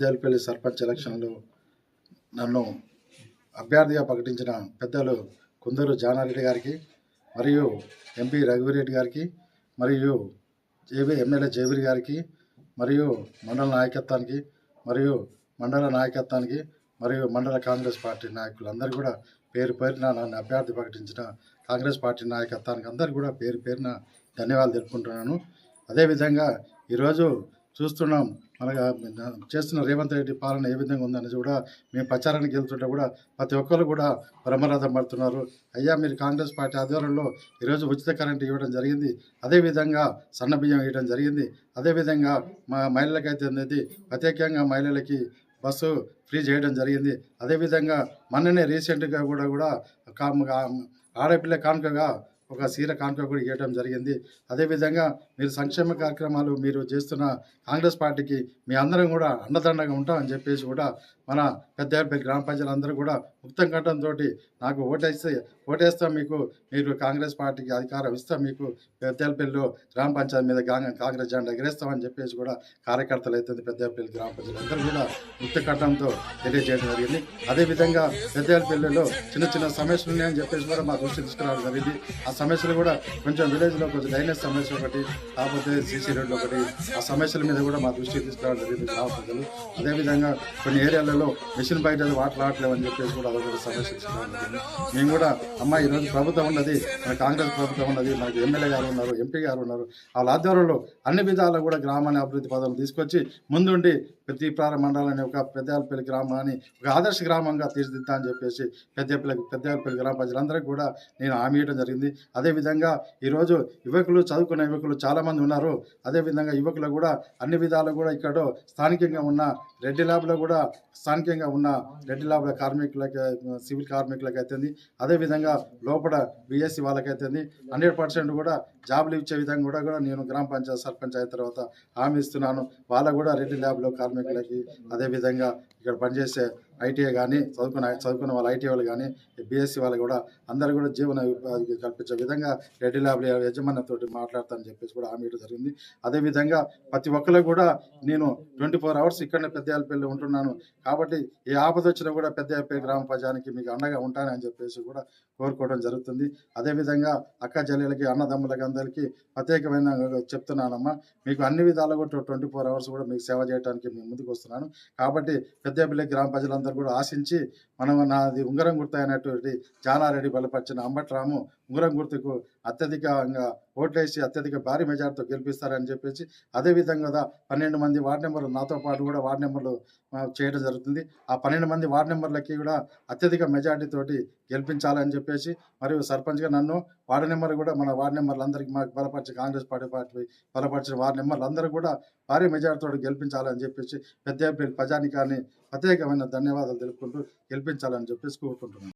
పెద్దలపల్లి సర్పంచ్ ఎలక్షన్లో నన్ను అభ్యర్థిగా ప్రకటించిన పెద్దలు కుందరు జానారెడ్డి గారికి మరియు ఎంపీ రఘువీరెడ్డి గారికి మరియు జేబీ ఎమ్మెల్యే జేబీరి గారికి మరియు మండల నాయకత్వానికి మరియు మండల నాయకత్వానికి మరియు మండల కాంగ్రెస్ పార్టీ నాయకులందరూ కూడా పేరు పేరున నన్ను అభ్యర్థి ప్రకటించిన కాంగ్రెస్ పార్టీ నాయకత్వానికి అందరు కూడా పేరు పేరున ధన్యవాదాలు తెలుపుకుంటున్నాను. అదేవిధంగా ఈరోజు చూస్తున్నాం మన చేస్తున్న రేవంత్ రెడ్డి పాలన ఏ విధంగా ఉందని కూడా మేము ప్రచారానికి వెళ్తుంటే కూడా ప్రతి ఒక్కరు కూడా బ్రహ్మరథం పడుతున్నారు. అయ్యా మీరు కాంగ్రెస్ పార్టీ ఆధ్వర్యంలో ఈరోజు ఉచిత కరెంట్ ఇవ్వడం జరిగింది. అదేవిధంగా సన్న బియ్యం ఇవ్వడం జరిగింది. అదేవిధంగా మా మహిళలకైతే అనేది ప్రత్యేకంగా మహిళలకి బస్సు ఫ్రీ చేయడం జరిగింది. అదేవిధంగా మొన్ననే రీసెంట్గా కూడా కూడా ఆడపిల్ల కానుకగా ఒక సీర కానుక కూడా ఇవ్వడం జరిగింది. అదేవిధంగా మీరు సంక్షేమ కార్యక్రమాలు మీరు చేస్తున్న కాంగ్రెస్ పార్టీకి మీ అందరం కూడా అండదండగా ఉంటామని చెప్పేసి కూడా మన పెద్దపల్లి గ్రామ ప్రజలందరూ అందరూ కూడా ముక్తం కట్టడంతో నాకు ఓటేస్తే ఓటేస్తాం మీకు. మీరు కాంగ్రెస్ పార్టీకి అధికారం ఇస్తాం మీకు. పెద్దపల్లిలో గ్రామ పంచాయతీ మీద గా- కాంగ్రెస్ జెండా ఎగరేస్తామని చెప్పేసి కూడా కార్యకర్తలు అయితే పెద్దపల్లి గ్రామ ప్రజలందరూ కూడా ముక్తం కట్టడంతో తెలియజేయడం జరిగింది. అదేవిధంగా పెద్దపల్లిలో చిన్న చిన్న సమస్యలు ఉన్నాయని చెప్పేసి కూడా మా దృష్టి తీసుకురావడం జరిగింది. ఆ సమస్యలు కూడా కొంచెం విలేజ్లో కొంచెం డ్రైనేజ్ సమస్య ఒకటి కాకపోతే సీసీ రోడ్లు ఒకటి ఆ సమస్యల మీద కూడా మా దృష్టికి తీసుకురావడం జరిగింది గ్రామ ప్రజలు అదేవిధంగా కొన్ని ఏరియాలో ఏరియాలలో మిషన్ బయట వాటర్ రావట్లేవు అని చెప్పేసి కూడా అదొక సమస్య మేము కూడా అమ్మ ఈరోజు ప్రభుత్వం ఉన్నది మన కాంగ్రెస్ ప్రభుత్వం ఉన్నది మనకి ఎమ్మెల్యే గారు ఉన్నారు ఎంపీ గారు ఉన్నారు వాళ్ళ ఆధ్వర్యంలో అన్ని విధాలు కూడా గ్రామాన్ని అభివృద్ధి పదాలు తీసుకొచ్చి ముందుండి పెద్దపార మండలం అనే ఒక పెద్దపల్లి గ్రామాన్ని ఒక ఆదర్శ గ్రామంగా తీర్చిదిద్దా అని చెప్పేసి పెద్దపల్లి పెద్దపల్లి గ్రామ ప్రజలందరికీ కూడా నేను హామీ ఇవ్వడం జరిగింది. అదేవిధంగా ఈరోజు యువకులు చదువుకున్న యువకులు చాలామంది ఉన్నారు. అదేవిధంగా యువకులు కూడా అన్ని విధాలు కూడా ఇక్కడ స్థానికంగా ఉన్న రెడ్డి ల్యాబ్లో కూడా స్థానికంగా ఉన్న రెడ్డి ల్యాబ్ల కార్మికులకి సివిల్ కార్మికులకు అయితేంది అదేవిధంగా లోపల బిఎస్సి వాళ్ళకైతేంది. హండ్రెడ్ పర్సెంట్ కూడా జాబ్లు ఇచ్చే విధంగా కూడా కూడా నేను గ్రామ పంచాయత్ సర్పంచ్ అయిన తర్వాత హామీ ఇస్తున్నాను. వాళ్ళకు కూడా రెడ్డి ల్యాబ్లో కార్మికులకి అదేవిధంగా ఇక్కడ పనిచేసే ఐటీఐ కానీ చదువుకున్న చదువుకున్న వాళ్ళు ఐటీ వాళ్ళు కానీ బీఎస్సీ వాళ్ళు కూడా అందరూ కూడా జీవన ఉపాధికి కల్పించే విధంగా రెడ్డి ల్యాబ్ యజమానితో మాట్లాడతానని చెప్పేసి కూడా హామీ ఇవ్వడం జరిగింది. అదేవిధంగా ప్రతి ఒక్కరు కూడా నేను ట్వంటీ ఫోర్ అవర్స్ ఇక్కడనే పెద్దపల్లి ఉంటున్నాను. కాబట్టి ఏ ఆపద వచ్చినా కూడా పెద్దయాలపల్లి గ్రామ ప్రజానికి మీకు అండగా ఉంటానని చెప్పేసి కూడా కోరుకోవడం జరుగుతుంది. అదేవిధంగా అక్క జల్లెలకి అన్నదమ్ములకి అందరికీ ప్రత్యేకమైన చెప్తున్నానమ్మా. మీకు అన్ని విధాలుగా కూడా ట్వంటీ ఫోర్ అవర్స్ కూడా మీకు సేవ చేయడానికి మేము ముందుకు వస్తున్నాను. కాబట్టి పెద్దపల్లి గ్రామ ప్రజలందరూ కూడా ఆశించి మనం నాది ఉంగరం గుర్తు అయినటువంటి జానారెడ్డి బలపరిచిన అంబట్రాము ఉంగరం గుర్తుకు అత్యధికంగా ఓట్లేసి అత్యధిక భారీ మెజార్టీతో గెలిపిస్తారని చెప్పేసి అదేవిధంగా పన్నెండు మంది వార్డు నెంబర్లు నాతో పాటు కూడా వార్డు నెంబర్లు చేయడం జరుగుతుంది. ఆ పన్నెండు మంది వార్డు నెంబర్లకి కూడా అత్యధిక మెజార్టీతోటి గెలిపించాలని చెప్పేసి మరియు సర్పంచ్గా నన్ను వార్డు నెంబర్ కూడా మన వార్డు నెంబర్లు అందరికీ మాకు బలపరిచి కాంగ్రెస్ పార్టీ పార్టీ బలపరిచిన వార్డు నెంబర్లు అందరూ కూడా భారీ మెజార్టీతో గెలిపించాలని చెప్పేసి పెద్ద ప్రజానికాన్ని ప్రత్యేకమైన ధన్యవాదాలు తెలుపుకుంటూ గెలిపించాలని చెప్పేసి కోరుకుంటున్నాను.